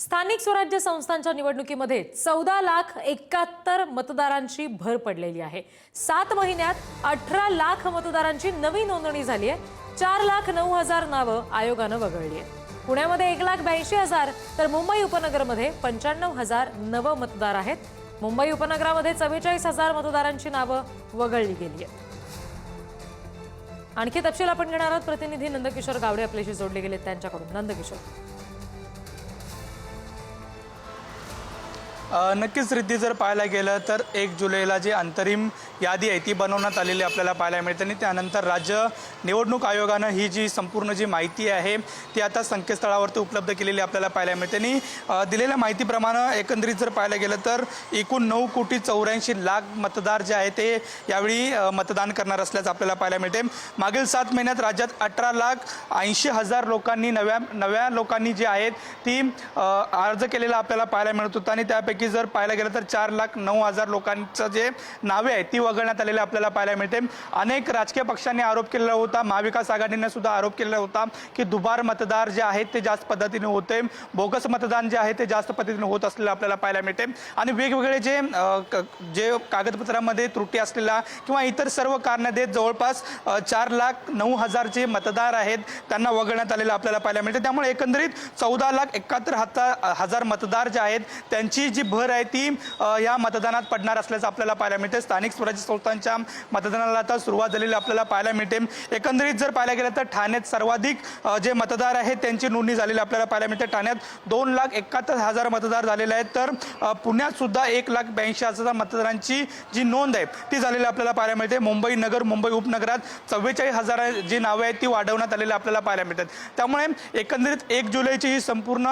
स्थानिक स्वराज्य संस्थांच्या निवडणुकीमध्ये चौदा लाख एकाहत्तर मतदारांची भर पडलेली आहे. सात महिन्यात अठरा लाख मतदारांची नवी नोंदणी झाली आहे. चार लाख नऊ हजार नावं आयोगानं वगळली आहेत. पुण्यामध्ये एक लाख ब्याऐंशी हजार तर मुंबई उपनगरमध्ये पंच्याण्णव हजार नव मतदार आहेत. मुंबई उपनगरामध्ये चव्वेचाळीस हजार मतदारांची नावं वगळली गेली आहेत. आणखी तपशील आपण घेणार आहोत. प्रतिनिधी नंदकिशोर गावडे आपल्याशी जोडले गेले त्यांच्याकडून. नंदकिशोर. नक्कीच रिद्धी जर पाहायला गेलं तर एक जुलैला जी अंतरिम यादी आहे ती बनवण्यात आलेली आपल्याला पाहायला मिळते आणि त्यानंतर राज्य निवडणूक आयोगानं ही जी संपूर्ण जी माहिती आहे ती आता संकेतस्थळावरती उपलब्ध केलेली आपल्याला पाहायला मिळते. आणि दिलेल्या माहितीप्रमाणे एकंदरीत जर पाहायला गेलं तर एकूण नऊ कोटी चौऱ्याऐंशी लाख मतदार जे आहे ते यावेळी मतदान करणार असल्याचं आपल्याला पाहायला मिळते. मागील सात महिन्यात राज्यात अठरा लाख ऐंशी हजार लोकांनी नव्या नव्या लोकांनी जी आहेत ती अर्ज केलेला आपल्याला पाहायला मिळत होता आणि त्यापैकी जर पाहायला गेलं तर चार लाख नऊ हजार लोकांचं जे नावे आहेत ती वगळण्यात आलेली आपल्याला पाहायला मिळते. अनेक राजकीय पक्षांनी आरोप केलेला होता महाविकास आघाडीने सुद्धा आरोप केलेला होता की दुबार मतदार जे आहेत ते जास्त पद्धतीने होते. बोगस मतदान जे आहे ते जास्त पद्धतीने होत असलेलं आपल्याला पाहायला मिळते. आणि वेगवेगळे जे क- जे कागदपत्रामध्ये त्रुटी असलेला किंवा इतर सर्व कारणं देत जवळपास चार लाख नऊ हजार जे मतदार आहेत त्यांना वगळण्यात आलेलं आपल्याला पाहायला मिळते. त्यामुळे एकंदरीत चौदा लाख एकाहत्तर हजार मतदार जे आहेत त्यांची जी भर आहे ती या मतदानात पडणार असल्याचं आपल्याला पाहायला मिळते स्थानिक स्वराज्य संस्थांच्या मतदानाला आता सुरुवात झालेली आपल्याला पाहायला मिळते. एकंदरीत जर पाहायला गेलं तर ठाण्यात सर्वाधिक जे मतदार आहेत त्यांची नोंदणी झालेली आपल्याला पाहायला मिळते. ठाण्यात दोन लाख एकाहत्तर हजार मतदार झालेले आहेत. तर पुण्यात सुद्धा एक लाख ब्याऐंशी हजार मतदारांची जी नोंद आहे ती झालेली आपल्याला पाहायला मिळते. मुंबई नगर मुंबई उपनगरात चव्वेचाळीस हजार जी नावे आहेत ती वाढवण्यात आलेली आपल्याला पाहायला मिळतात. त्यामुळे एकंदरीत एक जुलैची ही संपूर्ण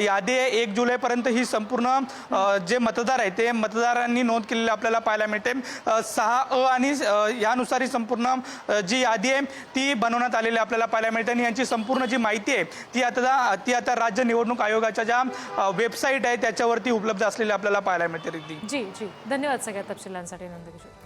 यादी आहे. एक जुलैपर्यंत ही संपूर्ण जे मतदार आहे ते मतदारांनी नोंद केलेले आपल्याला पाहायला मिळते. सहा अ आणि यानुसार ही संपूर्ण जी यादी आहे ती बनवण्यात आलेली आपल्याला पाहायला मिळते. आणि यांची संपूर्ण जी माहिती आहे ती आता ती आता राज्य निवडणूक आयोगाच्या ज्या वेबसाईट आहे त्याच्यावरती उपलब्ध असलेली आपल्याला पाहायला मिळते जी जी. धन्यवाद सगळ्या तपशिलांसाठी नंदकिशोर.